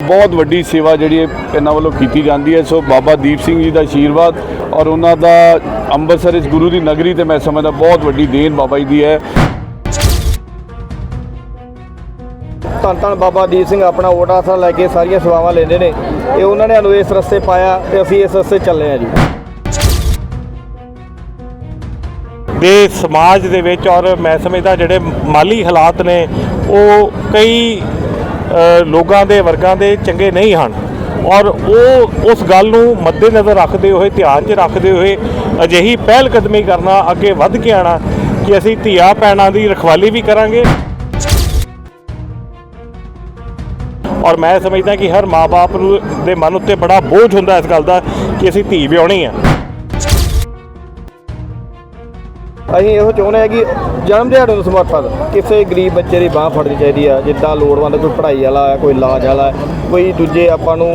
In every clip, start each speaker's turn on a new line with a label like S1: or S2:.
S1: ਬਹੁਤ ਵੱਡੀ ਸੇਵਾ ਜਿਹੜੀ ਹੈ ਇਹਨਾਂ ਵੱਲੋਂ ਕੀਤੀ ਜਾਂਦੀ ਹੈ। ਸੋ ਬਾਬਾ ਦੀਪ ਸਿੰਘ ਜੀ ਦਾ ਆਸ਼ੀਰਵਾਦ ਔਰ ਉਹਨਾਂ ਦਾ ਅੰਮ੍ਰਿਤਸਰ ਇਸ ਗੁਰੂ ਦੀ ਨਗਰੀ ਤੇ ਮੈਂ ਸਮਝਦਾ ਬਹੁਤ ਵੱਡੀ ਦੇਣ ਬਾਬਾ ਜੀ ਦੀ ਹੈ।
S2: ਧੰਨ ਧੰਨ ਬਾਬਾ ਦੀਪ ਸਿੰਘ ਆਪਣਾ ਓਟ ਆਸਰਾ ਲੈ ਕੇ ਸਾਰੀਆਂ ਸੇਵਾਵਾਂ ਲੈਂਦੇ ਨੇ। ਇਹ ਉਹਨਾਂ ਨੇ ਸਾਨੂੰ ਇਸ ਰਸਤੇ ਪਾਇਆ ਤੇ ਅਸੀਂ ਇਸ ਰਸਤੇ ਚੱਲੇ ਆ ਜੀ।
S3: ਦੇ ਸਮਾਜ ਦੇ ਵਿੱਚ ਔਰ ਮੈਂ ਸਮਝਦਾ ਜਿਹੜੇ ਮਾਲੀ ਹਾਲਾਤ ਨੇ ਉਹ ਕਈ ਲੋਕਾਂ ਦੇ, ਵਰਗਾਂ ਦੇ ਚੰਗੇ ਨਹੀਂ ਹਨ। ਔਰ ਉਹ ਉਸ ਗੱਲ ਨੂੰ ਮੱਦੇਨਜ਼ਰ ਰੱਖਦੇ ਹੋਏ, ਧਿਆਨ 'ਚ ਰੱਖਦੇ ਹੋਏ ਅਜਿਹੀ ਪਹਿਲ ਕਦਮੀ ਕਰਨਾ ਅੱਗੇ ਵੱਧ ਕੇ ਆਣਾ ਕਿ ਅਸੀਂ ਧੀਆ ਪੈਣਾ ਦੀ ਰਖਵਾਲੀ ਵੀ ਕਰਾਂਗੇ। ਔਰ ਮੈਂ ਸਮਝਦਾ ਕਿ ਹਰ ਮਾਪੇ ਨੂੰ ਦੇ ਮਨ ਉੱਤੇ ਬੜਾ ਬੋਝ ਹੁੰਦਾ ਇਸ ਗੱਲ ਦਾ ਕਿ ਅਸੀਂ ਧੀ ਵਿਆਉਣੀ ਆ।
S2: ਅਸੀਂ ਇਹੋ ਚਾਹੁੰਦੇ ਆ ਕਿ ਜਨਮ ਦਿਹਾੜੇ ਨੂੰ ਸਮਰਪਿਤ ਕਿਸੇ ਗਰੀਬ ਬੱਚੇ ਦੀ ਬਾਹ ਫੜਨੀ ਚਾਹੀਦੀ ਆ, ਜਿੱਦਾਂ ਲੋੜਵੰਦ ਕੋਈ ਪੜ੍ਹਾਈ ਵਾਲਾ ਹੈ, ਕੋਈ ਇਲਾਜ ਵਾਲਾ ਕੋਈ ਦੂਜੇ ਆਪਾਂ ਨੂੰ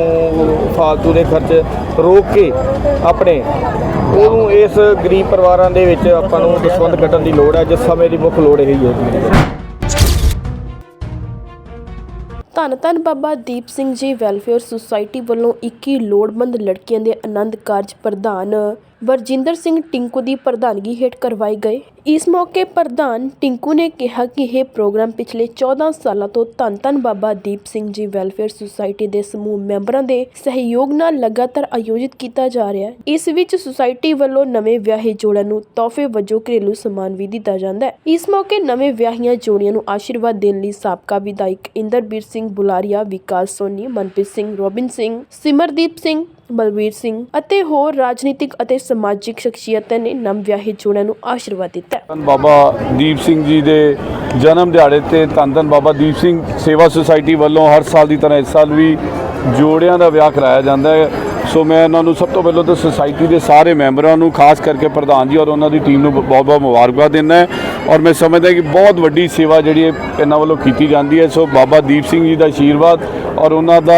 S2: ਫਾਲਤੂ ਦੇ ਖਰਚ ਰੋਕ ਕੇ ਆਪਣੇ ਉਹਨੂੰ ਇਸ ਗਰੀਬ ਪਰਿਵਾਰਾਂ ਦੇ ਵਿੱਚ ਆਪਾਂ ਨੂੰ ਦਸਵੰਦ ਕੱਢਣ ਦੀ ਲੋੜ ਹੈ, ਜਿਸ ਸਮੇਂ ਦੀ ਮੁੱਖ ਲੋੜ ਇਹੀ ਹੈ
S4: ਧੰਨ ਧੰਨ ਬਾਬਾ ਦੀਪ ਸਿੰਘ ਜੀ, ਵੈਲਫੇਅਰ ਸੁਸਾਇਟੀ ਵੱਲੋਂ 21 ਲੋੜਵੰਦ ਲੜਕੀਆਂ ਦੇ ਆਨੰਦ ਕਾਰਜ ਪ੍ਰਧਾਨ ਵਰਜਿੰਦਰ ਸਿੰਘ ਟਿੰਕੂ ਦੀ ਪ੍ਰਧਾਨਗੀ ਹੇਠ ਕਰਵਾਏ ਗਏ। ਇਸ ਮੌਕੇ ਪ੍ਰਧਾਨ ਟਿੰਕੂ ਨੇ ਕਿਹਾ ਕਿ ਇਹ ਪ੍ਰੋਗਰਾਮ ਪਿਛਲੇ 14 ਸਾਲਾਂ ਤੋਂ ਧੰਨ ਧੰਨ ਬਾਬਾ ਦੀਪ ਸਿੰਘ ਜੀ ਵੈਲਫੇਅਰ ਸੁਸਾਇਟੀ ਦੇ ਸਮੂਹ ਮੈਂਬਰਾਂ ਦੇ ਸਹਿਯੋਗ ਨਾਲ ਲਗਾਤਾਰ ਆਯੋਜਿਤ ਕੀਤਾ ਜਾ ਰਿਹਾ ਹੈ। ਇਸ ਵਿੱਚ ਸੁਸਾਇਟੀ ਵੱਲੋਂ ਨਵੇਂ ਵਿਆਹੇ ਜੋੜਿਆਂ ਨੂੰ ਤੋਹਫੇ ਵਜੋਂ ਘਰੇਲੂ ਸਮਾਨ ਵੀ ਦਿੱਤਾ ਜਾਂਦਾ ਹੈ। ਇਸ ਮੌਕੇ ਨਵੇਂ ਵਿਆਹੀਆਂ ਜੋੜੀਆਂ ਨੂੰ ਆਸ਼ੀਰਵਾਦ ਦੇਣ ਲਈ ਸਾਬਕਾ ਵਿਧਾਇਕ ਇੰਦਰਬੀਰ ਸਿੰਘ ਬੁਲਾਰੀਆ, ਵਿਕਾਸ ਸੋਨੀ, ਮਨਪ੍ਰੀਤ ਸਿੰਘ ਰੋਬਿਨ ਸਿੰਘ, ਸਿਮਰਦੀਪ ਸਿੰਘ ਬਲਵੀਰ ਸਿੰਘ ਅਤੇ ਹੋਰ ਰਾਜਨੀਤਿਕ ਅਤੇ ਸਮਾਜਿਕ ਸ਼ਖਸੀਅਤਾਂ ਨੇ ਨਵ ਵਿਆਹੇ ਜੋੜਿਆਂ ਨੂੰ ਆਸ਼ੀਰਵਾਦ ਦਿੱਤਾ।
S1: ਧੰਨ ਬਾਬਾ ਦੀਪ ਸਿੰਘ ਜੀ ਦੇ ਜਨਮ ਦਿਹਾੜੇ ਤੇ ਧੰਨ ਧੰਨ ਬਾਬਾ ਦੀਪ ਸਿੰਘ ਸੇਵਾ ਸੁਸਾਇਟੀ ਵੱਲੋਂ ਹਰ ਸਾਲ ਦੀ ਤਰ੍ਹਾਂ ਇਸ ਸਾਲ ਵੀ ਜੋੜਿਆਂ ਦਾ ਵਿਆਹ ਕਰਾਇਆ ਜਾਂਦਾ ਹੈ। ਸੋ ਮੈਂ ਉਹਨਾਂ ਨੂੰ ਸਭ ਤੋਂ ਪਹਿਲਾਂ ਤਾਂ ਸੁਸਾਇਟੀ ਦੇ ਸਾਰੇ ਮੈਂਬਰਾਂ ਨੂੰ ਖਾਸ ਕਰਕੇ ਪ੍ਰਧਾਨ ਜੀ ਔਰ ਉਹਨਾਂ ਦੀ ਟੀਮ ਨੂੰ ਬਹੁਤ ਬਹੁਤ ਮੁਬਾਰਕਬਾਦ ਦਿੰਦਾ ਹੈ ਔਰ ਮੈਂ ਸਮਝਦਾ ਕਿ ਬਹੁਤ ਵੱਡੀ ਸੇਵਾ ਜਿਹੜੀ ਹੈ ਇਹਨਾਂ ਵੱਲੋਂ ਕੀਤੀ ਜਾਂਦੀ ਹੈ। ਸੋ ਬਾਬਾ ਦੀਪ ਸਿੰਘ ਜੀ ਦਾ ਆਸ਼ੀਰਵਾਦ ਔਰ ਉਹਨਾਂ ਦਾ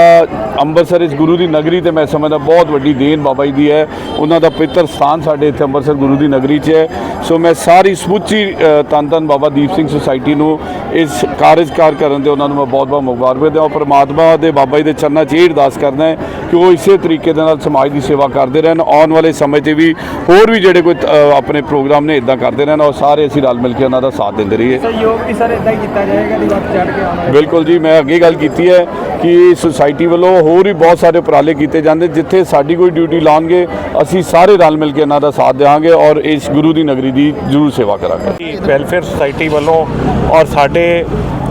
S1: ਅੰਮ੍ਰਿਤਸਰ ਇਸ ਗੁਰੂ ਦੀ ਨਗਰੀ ਤੇ ਮੈਂ ਸਮਝਦਾ ਬਹੁਤ ਵੱਡੀ ਦੇਣ ਬਾਬਾ ਜੀ ਦੀ ਹੈ। ਉਹਨਾਂ ਦਾ ਪਵਿੱਤਰ ਸਥਾਨ ਸਾਡੇ ਇੱਥੇ ਅੰਮ੍ਰਿਤਸਰ ਗੁਰੂ ਦੀ ਨਗਰੀ 'ਚ ਹੈ। ਸੋ ਮੈਂ ਸਾਰੀ ਸਮੁੱਚੀ ਅ, ਧੰਨ ਬਾਬਾ ਦੀਪ ਸਿੰਘ ਸੁਸਾਇਟੀ ਨੂੰ ਇਸ ਕਾਰਜਕਾਰ ਕਰਨ ਦੇ ਉਹਨਾਂ ਨੂੰ ਮੈਂ ਬਹੁਤ ਬਹੁਤ ਮੁਬਾਰਕਬਾਦ ਦਿੰਦਾ ਔਰ ਪਰਮਾਤਮਾ ਦੇ ਬਾਬਾ ਜੀ ਦੇ ਚਰਨਾਂ 'ਚ ਇਹ ਅਰਦਾਸ ਕਰਦਾ ਹੈ। ਕਿ ਉਹ ਇਸੇ ਤਰੀਕੇ ਦੇ ਨਾਲ ਸਮਾਜ ਦੀ ਸੇਵਾ ਕਰਦੇ ਰਹਿਣ ਆਉਣ ਵਾਲੇ ਸਮੇਂ 'ਚ ਵੀ ਹੋਰ ਵੀ ਜਿਹੜੇ ਕੋਈ ਆਪਣੇ ਪ੍ਰੋਗਰਾਮ ਨੇ ਇਦਾਂ ਕਰਦੇ ਰਹਿਣ ਔਰ ਸਾਰੇ ਅਸੀਂ ਰਲ ਮਿਲ ਕੇ ਉਹਨਾਂ ਦਾ ਸਾਥ ਦਿੰਦੇ ਰਹੀਏ।
S2: ਸਹਿਯੋਗ ਵੀ ਸਰ ਇਦਾਂ ਹੀ ਕੀਤਾ ਜਾਏਗਾ ਦੀ ਵੱਧ ਚੜ ਕੇ ਆਉਣਾ
S1: ਬਿਲਕੁਲ ਜੀ ਮੈਂ ਅੱਗੇ ਗੱਲ ਕੀਤੀ ਹੈ ਕਿ ਸੁਸਾਇਟੀ ਵੱਲੋਂ ਹੋਰ ਵੀ ਬਹੁਤ ਸਾਰੇ ਉਪਰਾਲੇ ਕੀਤੇ ਜਾਂਦੇ ਜਿੱਥੇ ਸਾਡੀ ਕੋਈ ਡਿਊਟੀ ਲਾਉਣਗੇ ਅਸੀਂ ਸਾਰੇ ਰਲ ਮਿਲ ਕੇ ਇਹਨਾਂ ਦਾ ਸਾਥ ਦੇਵਾਂਗੇ ਔਰ ਇਸ ਗੁਰੂ ਦੀ ਨਗਰੀ ਦੀ ਜ਼ਰੂਰ ਸੇਵਾ ਕਰਾਂਗੇ।
S3: ਵੈਲਫੇਅਰ ਸੁਸਾਇਟੀ ਵੱਲੋਂ ਔਰ ਸਾਡੇ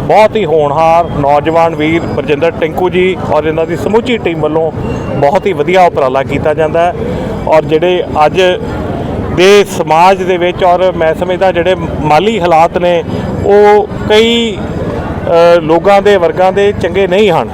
S3: ਬਹੁਤ ਹੀ ਹੋਣਹਾਰ ਨੌਜਵਾਨ ਵੀਰ ਬਰਜਿੰਦਰ ਟਿੰਕੂ ਜੀ ਔਰ ਇਹਨਾਂ ਦੀ ਸਮੁੱਚੀ ਟੀਮ ਵੱਲੋਂ ਬਹੁਤ ਹੀ ਵਧੀਆ ਉਪਰਾਲਾ ਕੀਤਾ ਜਾਂਦਾ ਹੈ। ਔਰ ਜਿਹੜੇ ਅੱਜ ਦੇ ਸਮਾਜ ਦੇ ਵਿੱਚ ਔਰ ਮੈਂ ਸਮਝਦਾ ਜਿਹੜੇ ਮਾਲੀ ਹਾਲਾਤ ਨੇ, ਉਹ ਕਈ ਲੋਕਾਂ ਦੇ ਵਰਗਾਂ ਦੇ ਚੰਗੇ ਨਹੀਂ ਹਨ।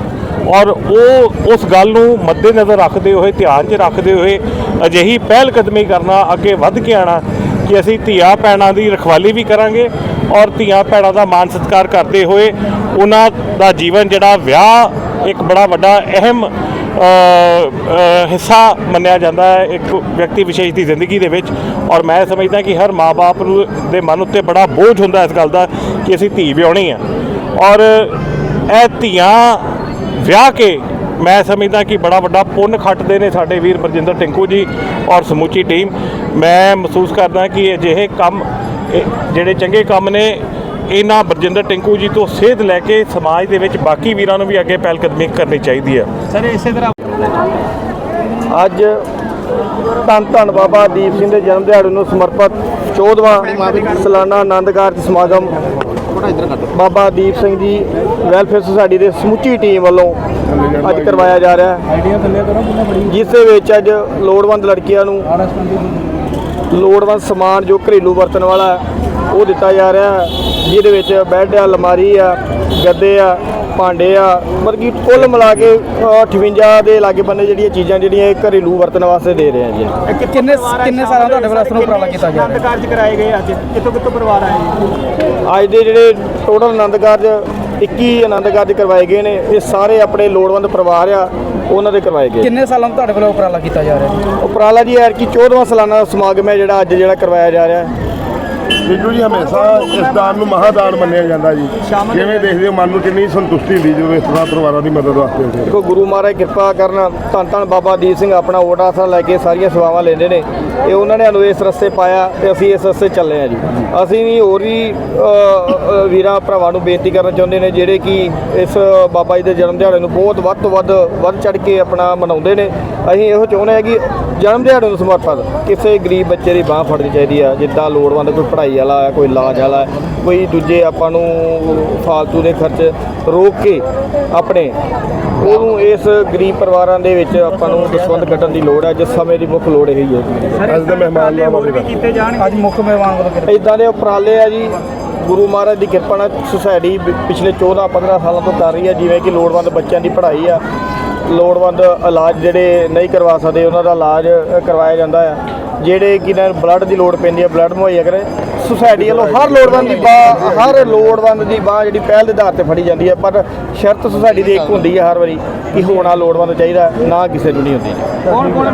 S3: ਔਰ ਉਹ ਉਸ ਗੱਲ ਨੂੰ ਮੱਦੇਨਜ਼ਰ ਰੱਖਦੇ ਹੋਏ, ਧਿਆਨ 'ਚ ਰੱਖਦੇ ਹੋਏ ਅਜਿਹੀ ਪਹਿਲ ਕਦਮੀ ਕਰਨਾ, ਅੱਗੇ ਵੱਧ ਕੇ ਆਣਾ ਕਿ ਅਸੀਂ ਧੀਆ ਭੈਣਾਂ ਦੀ ਰਖਵਾਲੀ ਵੀ ਕਰਾਂਗੇ ਔਰ ਧੀਆ ਭੈਣਾਂ ਦਾ ਮਾਨ ਸਤਿਕਾਰ ਕਰਦੇ ਹੋਏ ਉਹਨਾਂ ਦਾ ਜੀਵਨ ਜਿਹੜਾ ਵਿਆਹ ਇੱਕ ਬੜਾ ਵੱਡਾ ਅਹਿਮ ਹਿੱਸਾ ਮੰਨਿਆ ਜਾਂਦਾ ਹੈ ਇੱਕ ਵਿਅਕਤੀ ਵਿਸ਼ੇਸ਼ ਦੀ ਜ਼ਿੰਦਗੀ ਦੇ ਵਿੱਚ ਔਰ ਮੈਂ ਸਮਝਦਾ ਕਿ ਹਰ ਮਾਪੇ ਨੂੰ ਦੇ ਮਨ ਉੱਤੇ ਬੜਾ ਬੋਝ ਹੁੰਦਾ ਇਸ ਗੱਲ ਦਾ ਕਿ ਅਸੀਂ ਧੀ ਵਿਆਉਣੀ ਹੈ ਔਰ ਇਹ ਧੀਆਂ ਵਿਆਹ ਕੇ ਮੈਂ ਸਮਝਦਾ ਕਿ ਬੜਾ ਵੱਡਾ ਪੁੰਨ ਖੱਟਦੇ ਨੇ ਸਾਡੇ ਵੀਰ ਬਰਜਿੰਦਰ ਟਿੰਕੂ ਜੀ ਔਰ ਸਮੁੱਚੀ ਟੀਮ। ਮੈਂ ਮਹਿਸੂਸ ਕਰਦਾ ਕਿ ਅਜਿਹੇ ਕੰਮ ਜਿਹੜੇ ਚੰਗੇ ਕੰਮ ਨੇ ਇਹਨਾਂ ਬਰਜਿੰਦਰ ਟਿੰਕੂ ਜੀ ਤੋਂ ਸੇਧ ਲੈ ਕੇ ਸਮਾਜ ਦੇ ਵਿੱਚ ਬਾਕੀ ਵੀਰਾਂ ਨੂੰ ਵੀ ਅੱਗੇ ਪਹਿਲ ਕਦਮੀ ਕਰਨੀ ਚਾਹੀਦੀ ਹੈ।
S2: ਸਰ ਇਸੇ ਤਰ੍ਹਾਂ ਅੱਜ ਧੰਨ ਧੰਨ ਬਾਬਾ ਦੀਪ ਸਿੰਘ ਦੇ ਜਨਮ ਦਿਹਾੜੇ ਨੂੰ ਸਮਰਪਿਤ 14ਵਾਂ ਸਾਲਾਨਾ ਆਨੰਦ ਕਾਰਜ ਸਮਾਗਮ ਬਾਬਾ ਦੀਪ ਸਿੰਘ ਜੀ ਵੈਲਫੇਅਰ ਸੁਸਾਇਟੀ ਦੇ ਸਮੁੱਚੀ ਟੀਮ ਵੱਲੋਂ ਅੱਜ ਕਰਵਾਇਆ ਜਾ ਰਿਹਾ ਹੈ। ਜਿਸ ਦੇ ਵਿੱਚ ਅੱਜ ਲੋੜਵੰਦ ਲੜਕੀਆਂ ਨੂੰ ਲੋੜਵੰਦ ਸਮਾਨ ਜੋ ਘਰੇਲੂ ਵਰਤਣ ਵਾਲਾ ਉਹ ਦਿੱਤਾ ਜਾ ਰਿਹਾ ਹੈ ਜਿਹਦੇ ਵਿੱਚ ਬੈੱਡ ਆ ਅਲਮਾਰੀ ਆ ਗੱਦੇ ਆ ਭਾਂਡੇ ਆ ਮਤਲਬ ਕਿ ਕੁੱਲ ਮਿਲਾ ਕੇ ਅ, 58 ਦੇ ਲਾਗੇ ਬੰਨੇ ਜਿਹੜੀਆਂ ਚੀਜ਼ਾਂ ਜਿਹੜੀਆਂ ਇਹ ਘਰੇਲੂ ਵਰਤਣ ਵਾਸਤੇ ਦੇ ਰਹੇ ਆ ਜੀ।
S5: ਕਿੰਨੇ ਕਿੰਨੇ ਸਾਲਾਂ ਤੁਹਾਡੇ ਨੂੰ ਉਪਰਾਲਾ ਕੀਤਾ ਗਿਆ
S2: ਆਨੰਦ ਕਾਰਜ ਕਰਾਏ ਗਏ ਅੱਜ। ਕਿੱਥੋਂ ਕਿੱਥੋਂ ਪਰਿਵਾਰ ਆਏ? ਅੱਜ ਦੇ ਜਿਹੜੇ ਟੋਟਲ ਆਨੰਦ ਕਾਰਜ 21 ਆਨੰਦ ਕਾਰਜ ਕਰਵਾਏ ਗਏ ਨੇ ਇਹ ਸਾਰੇ ਆਪਣੇ ਲੋੜਵੰਦ ਪਰਿਵਾਰ ਆ ਉਹਨਾਂ ਦੇ ਕਰਵਾਏ ਗਏ।
S5: ਕਿੰਨੇ ਸਾਲਾਂ ਤੋਂ ਤੁਹਾਡੇ ਵੱਲੋਂ ਉਪਰਾਲਾ ਕੀਤਾ ਜਾ ਰਿਹਾ
S2: ਉਪਰਾਲਾ ਜੀ ਐਰ ਕੀ 14ਵਾਂ ਸਾਲਾਨਾ ਸਮਾਗਮ ਹੈ ਜਿਹੜਾ ਅੱਜ ਜਿਹੜਾ ਕਰਵਾਇਆ ਜਾ ਰਿਹਾ। ਹੈ
S6: ਜੀ, ਹਮੇਸ਼ਾ ਇਸ ਦਾਨ ਨੂੰ ਮਹਾਦਾਨ ਮੰਨਿਆ ਜਾਂਦਾ ਜੀ। ਕਿਵੇਂ ਦੇਖਦੇ ਹੋ, ਮਨ ਨੂੰ ਕਿੰਨੀ ਸੰਤੁਸ਼ਟੀ ਹੁੰਦੀ ਜਦੋਂ ਇਸ ਤਰ੍ਹਾਂ ਪਰਿਵਾਰਾਂ ਦੀ ਮਦਦ ਵਾਸਤੇ ਹੁੰਦੇ
S2: ਦੇਖੋ, ਗੁਰੂ ਮਹਾਰਾਜ ਕਿਰਪਾ ਕਰਨ, ਧੰਨ ਧੰਨ ਬਾਬਾ ਦੀਪ ਸਿੰਘ ਆਪਣਾ ਓਟ ਆਸਰਾ ਲੈ ਕੇ ਸਾਰੀਆਂ ਸੇਵਾਵਾਂ ਲੈਂਦੇ ਨੇ। ਇਹ ਉਹਨਾਂ ਨੇ ਸਾਨੂੰ ਇਸ ਰਸਤੇ ਪਾਇਆ ਤੇ ਅਸੀਂ ਇਸ ਰਸਤੇ ਚੱਲੇ ਆ ਜੀ। ਅਸੀਂ ਵੀ ਹੋਰ ਵੀ ਵੀਰਾਂ, ਭਰਾਵਾਂ ਨੂੰ ਬੇਨਤੀ ਕਰਨਾ ਚਾਹੁੰਦੇ ਨੇ, ਜਿਹੜੇ ਕਿ ਇਸ ਬਾਬਾ ਜੀ ਦੇ ਜਨਮ ਦਿਹਾੜੇ ਨੂੰ ਬਹੁਤ ਵੱਧ ਤੋਂ ਵੱਧ ਵੱਧ ਚੜ ਕੇ ਆਪਣਾ ਮਨਾਉਂਦੇ ਨੇ। ਅਸੀਂ ਇਹੋ ਚਾਹੁੰਦੇ ਆ ਕਿ ਜਨਮ ਦਿਹਾੜੇ ਨੂੰ ਸਮਰਪਿਤ ਕਿਸੇ ਗਰੀਬ ਬੱਚੇ ਦੀ ਬਾਹ ਫੜਨੀ ਚਾਹੀਦੀ ਆ, ਜਿੱਦਾਂ ਲੋੜਵੰਦ ਕੋਈ ਪੜ੍ਹਾਈ ਵਾਲਾ ਹੈ ਕੋਈ ਇਲਾਜ ਵਾਲਾ ਹੈ, ਕੋਈ ਦੂਜੇ ਆਪਾਂ ਨੂੰ ਫਾਲਤੂ ਦੇ ਖਰਚ ਰੋਕ ਕੇ ਆਪਣੇ ਉਹਨੂੰ ਇਸ ਗਰੀਬ ਪਰਿਵਾਰਾਂ ਦੇ ਵਿੱਚ ਆਪਾਂ ਨੂੰ ਦਸਵੰਦ ਕੱਢਣ ਦੀ ਲੋੜ ਹੈ ਜਿਸ ਸਮੇਂ ਦੀ ਮੁੱਖ ਲੋੜ ਇਹੀ ਹੈ
S6: ਅੱਜ ਦੇ ਮਹਿਮਾਨ ਨਾਲ ਮੌਕੇ
S5: ਅੱਜ ਮੁੱਖ ਮਹਿਮਾਨ ਵੱਲੋਂ ਕਿਤੇ
S2: ਇਦਾਂ ਦੇ ਉਪਰਾਲੇ ਆ ਜੀ ਗੁਰੂ ਮਹਾਰਾਜ ਦੀ ਕਿਰਪਾ ਨਾਲ ਸੁਸਾਇਟੀ ਪਿਛਲੇ 14 15 ਸਾਲਾਂ ਤੋਂ ਕਰ ਰਹੀ ਹੈ ਜਿਵੇਂ ਕਿ ਲੋੜਵੰਦ ਬੱਚਿਆਂ ਦੀ ਪੜ੍ਹਾਈ ਆ ਲੋੜਵੰਦ ਇਲਾਜ ਜਿਹੜੇ ਨਹੀਂ ਕਰਵਾ ਸਕਦੇ ਉਹਨਾਂ ਦਾ ਇਲਾਜ ਕਰਵਾਇਆ ਜਾਂਦਾ ਆ ਜਿਹੜੇ ਕਿ ਨਾ ਬਲੱਡ ਦੀ ਲੋੜ ਪੈਂਦੀ ਹੈ ਬਲੱਡ ਮੁਹੱਈਆ ਕਰੇ ਸੁਸਾਇਟੀ ਵੱਲੋਂ ਹਰ ਲੋੜਵੰਦ ਦੀ ਬਾਹ ਹਰ ਲੋੜਵੰਦ ਦੀ ਬਾਹ ਜਿਹੜੀ ਪਹਿਲ ਦੇ ਆਧਾਰ ਤੇ ਫੜੀ ਜਾਂਦੀ ਹੈ, ਪਰ ਸ਼ਰਤ ਸੁਸਾਇਟੀ ਦੀ ਇੱਕ ਹੁੰਦੀ ਹੈ ਹਰ ਵਾਰੀ ਕਿ ਹੋਣਾ ਲੋੜਵੰਦ ਚਾਹੀਦਾ, ਨਾ ਕਿਸੇ ਨੂੰ ਨਹੀਂ ਹੁੰਦੀ।
S5: ਕੌਣ ਕੌਣ